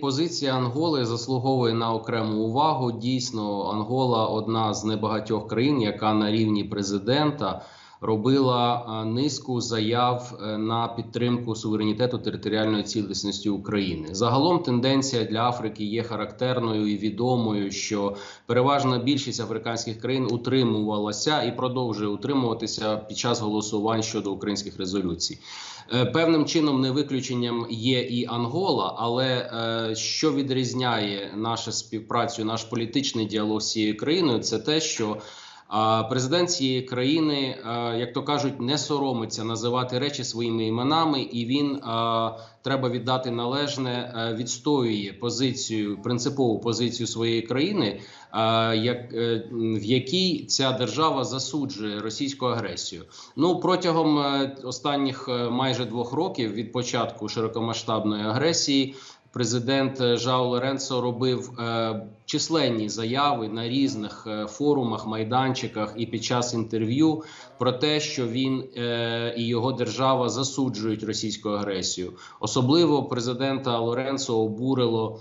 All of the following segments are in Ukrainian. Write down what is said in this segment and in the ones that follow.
Позиція Анголи заслуговує на окрему увагу. Дійсно, Ангола одна з небагатьох країн, яка на рівні президента робила е, низку заяв е, на підтримку суверенітету територіальної цілісності України. Загалом тенденція для Африки є характерною і відомою, що переважна більшість африканських країн утримувалася і продовжує утримуватися під час голосувань щодо українських резолюцій. Е, Певним чином не виключенням є і Ангола, але що відрізняє нашу співпрацю, наш політичний діалог з цією країною, це те, що а президент цієї країни, е, як то кажуть, не соромиться називати речі своїми іменами, і він е, треба віддати належне, е, відстоює позицію, принципову позицію своєї країни, як в якій ця держава засуджує російську агресію. Ну протягом останніх майже двох років від початку широкомасштабної агресії. Президент е, Жао Лоренцо робив е, численні заяви на різних е, форумах, майданчиках і під час інтерв'ю про те, що він і його держава засуджують російську агресію. Особливо президента Лоренцо обурило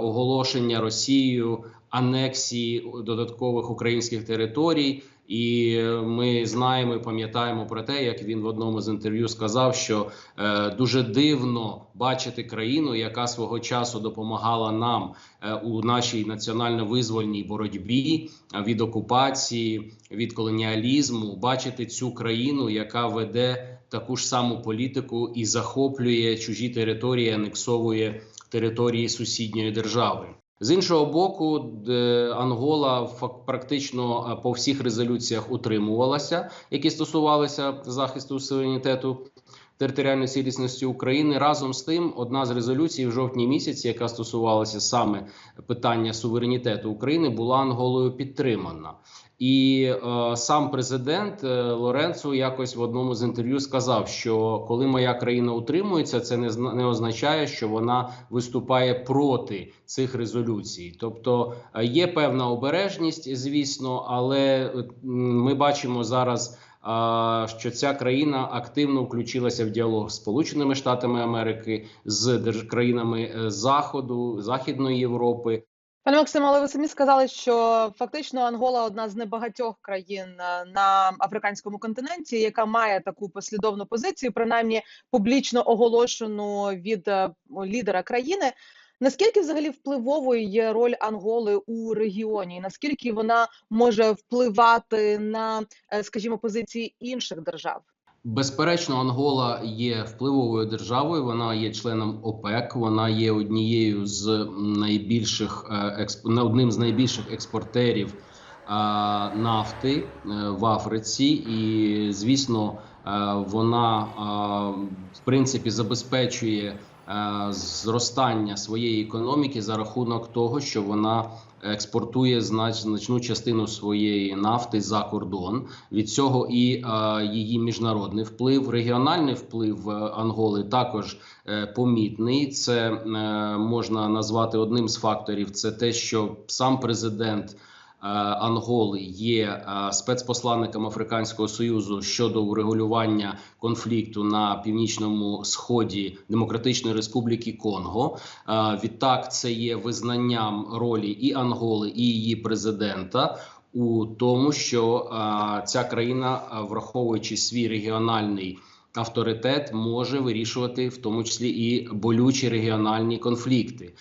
оголошення Росією анексії додаткових українських територій. І ми знаємо і пам'ятаємо про те, як він в одному з інтерв'ю сказав, що е, дуже дивно бачити країну, яка свого часу допомагала нам е, у нашій національно-визвольній боротьбі е, від окупації, від колоніалізму, бачити цю країну, яка веде таку ж саму політику і захоплює чужі території, анексовує території сусідньої держави. З іншого боку, Ангола практично е, по всіх резолюціях утримувалася, які стосувалися захисту суверенітету територіальної цілісності України. Разом з тим, одна з резолюцій в жовтні місяці, яка стосувалася саме питання суверенітету України, була Анголою підтримана. І е, сам президент е, Лоренцо якось в одному з інтерв'ю сказав, що коли моя країна утримується, це не не означає, що вона виступає проти цих резолюцій. Тобто е, є певна обережність, звісно, але е, ми бачимо зараз. Що ця країна активно включилася в діалог з Сполученими Штатами Америки з країнами е, Заходу, Західної Європи, Пане Максиме, але ви самі сказали, що фактично Ангола одна з небагатьох країн е, на африканському континенті, яка має таку послідовну позицію, принаймні публічно оголошену від е, лідера країни. Наскільки взагалі впливовою є роль Анголи у регіоні? І Наскільки вона може впливати на, е, скажімо, позиції інших держав? Безперечно, Ангола є впливовою державою. Вона є членом ОПЕК. Вона є однією з найбільших е, одним з найбільших експортерів е, нафти в Африці, і звісно, вона в принципі забезпечує зростання своєї економіки за рахунок того, що вона експортує значну частину своєї нафти за кордон. Від цього і е, її міжнародний вплив, регіональний вплив е, Анголи також е, помітний. Це е, можна назвати одним з факторів. Це те, що сам президент. Е, Анголи є е, спецпосланником Африканського союзу щодо урегулювання конфлікту на північному сході Демократичної Республіки Конго. Е, Відтак, це є визнанням ролі і Анголи, і її президента у тому, що ця країна, враховуючи свій регіональний авторитет, може вирішувати в тому числі і болючі регіональні конфлікти.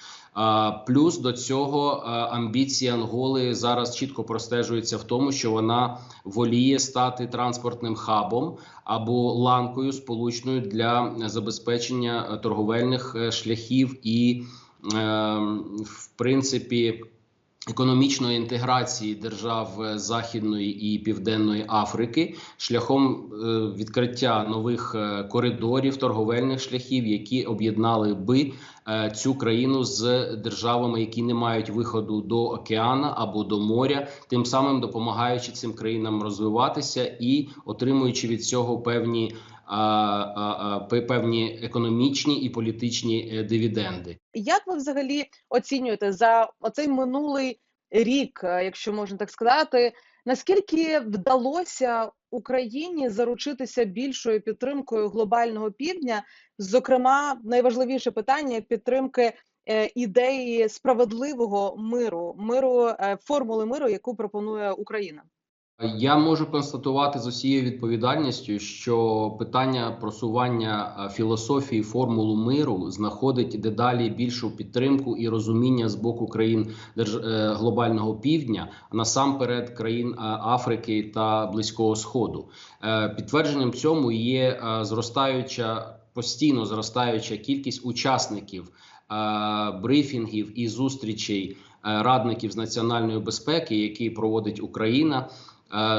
Плюс до цього амбіції Анголи зараз чітко простежуються в тому, що вона воліє стати транспортним хабом або ланкою сполучною для забезпечення е, торговельних е, шляхів і, е, в принципі, економічної інтеграції держав е, Західної і Південної Африки шляхом е, відкриття нових е, коридорів торговельних шляхів, які об'єднали би е, цю країну з державами, які не мають виходу до океана або до моря, тим самим допомагаючи цим країнам розвиватися і отримуючи від цього певні. а, пе- певні економічні і політичні е, дивіденди. Як ви взагалі оцінюєте за оцей минулий рік, е, якщо можна так сказати, наскільки вдалося Україні заручитися більшою підтримкою глобального півдня? Зокрема, найважливіше питання підтримки е, ідеї справедливого миру, миру е, формули миру, яку пропонує Україна? Я можу констатувати з усією відповідальністю, що питання просування е, філософії формулу миру знаходить дедалі більшу підтримку і розуміння з боку країн е, глобального півдня, насамперед країн е, Африки та Близького Сходу. Підтвердженням цьому є зростаюча постійно зростаюча кількість учасників брифінгів і зустрічей радників з національної безпеки, які проводить Україна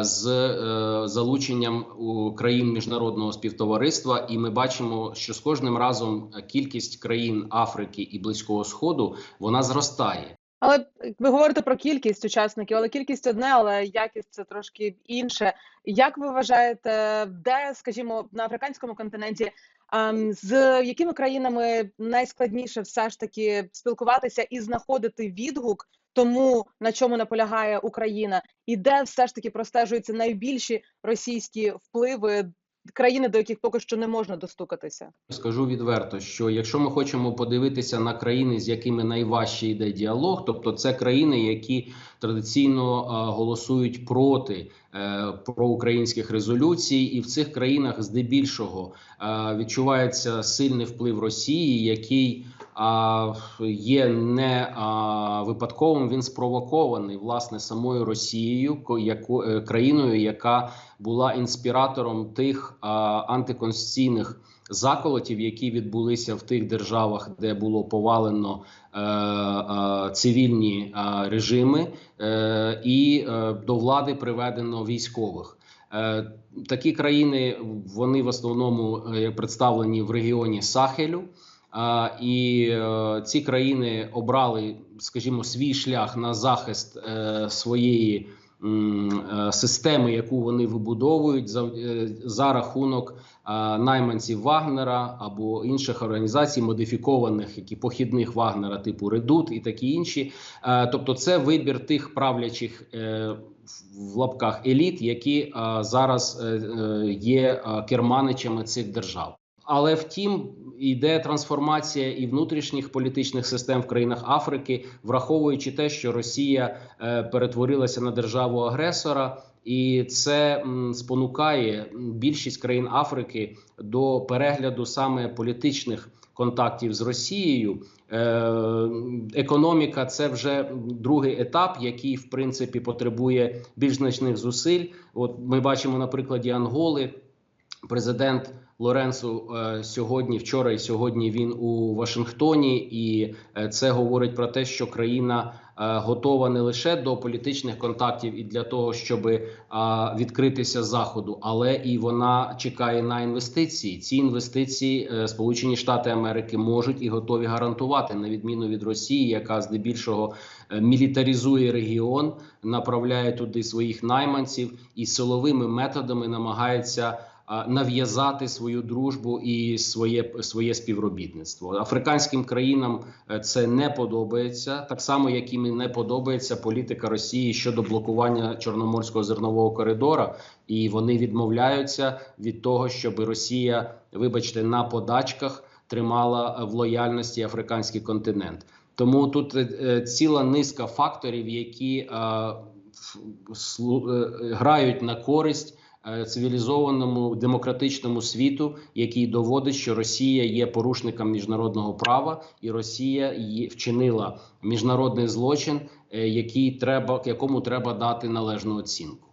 з е, залученням у країн міжнародного співтовариства, і ми бачимо, що з кожним разом кількість країн Африки і Близького Сходу вона зростає. Але е, ви говорите про кількість учасників, але кількість одне, але якість це трошки інше. Як ви вважаєте, де, скажімо, на африканському континенті, ем, з якими країнами найскладніше все ж таки спілкуватися і знаходити відгук тому, на чому наполягає Україна, і де все ж таки простежуються найбільші російські впливи країни, до яких поки що не можна достукатися? Скажу відверто, що якщо ми хочемо подивитися на країни, з якими найважче йде діалог, тобто це країни, які традиційно голосують проти е, проукраїнських резолюцій, і в цих країнах здебільшого відчувається сильний вплив Росії, який є не випадковим. Він спровокований власне самою Росією, е, країною, яка була інспіратором тих антиконституційних заколотів, які відбулися в тих державах, де було повалено е, е, цивільні е, режими, е, і е, до влади приведено військових. Е, Такі країни вони в основному е, представлені в регіоні Сахелю. А, і е, ці країни обрали, скажімо, свій шлях на захист е, своєї е, системи, яку вони вибудовують за, е, за рахунок е, найманців Вагнера або інших організацій, модифікованих, які похідних Вагнера, типу Редут і такі інші. Е, тобто, це вибір тих правлячих. Е, в лапках еліт, які е, зараз е, е, є е, керманичами цих держав. Але втім, йде трансформація і внутрішніх політичних систем в країнах Африки, враховуючи те, що Росія е, перетворилася на державу агресора, і це спонукає більшість країн Африки до перегляду саме політичних контактів з Росією. Е, економіка це вже другий етап, який в принципі потребує більш значних зусиль. От ми бачимо на прикладі Анголи. Президент Лоренцо е, сьогодні, вчора і сьогодні він у Вашингтоні, і е, це говорить про те, що країна е, готова не лише до політичних контактів і для того, щоб відкритися заходу, але і вона чекає на інвестиції. Ці інвестиції Сполучені Штати Америки можуть і готові гарантувати, на відміну від Росії, яка здебільшого мілітаризує регіон, направляє туди своїх найманців і силовими методами намагається нав'язати свою дружбу і своє своє співробітництво африканським країнам е, це не подобається, так само як і не подобається політика Росії щодо блокування чорноморського зернового коридора, і вони відмовляються від того, щоб Росія, вибачте, на подачках тримала е, в лояльності африканський континент. Тому тут е, ціла низка факторів, які грають на користь цивілізованому демократичному світу, який доводить, що Росія є порушником міжнародного права, і Росія вчинила міжнародний злочин, е, який треба якому треба дати належну оцінку.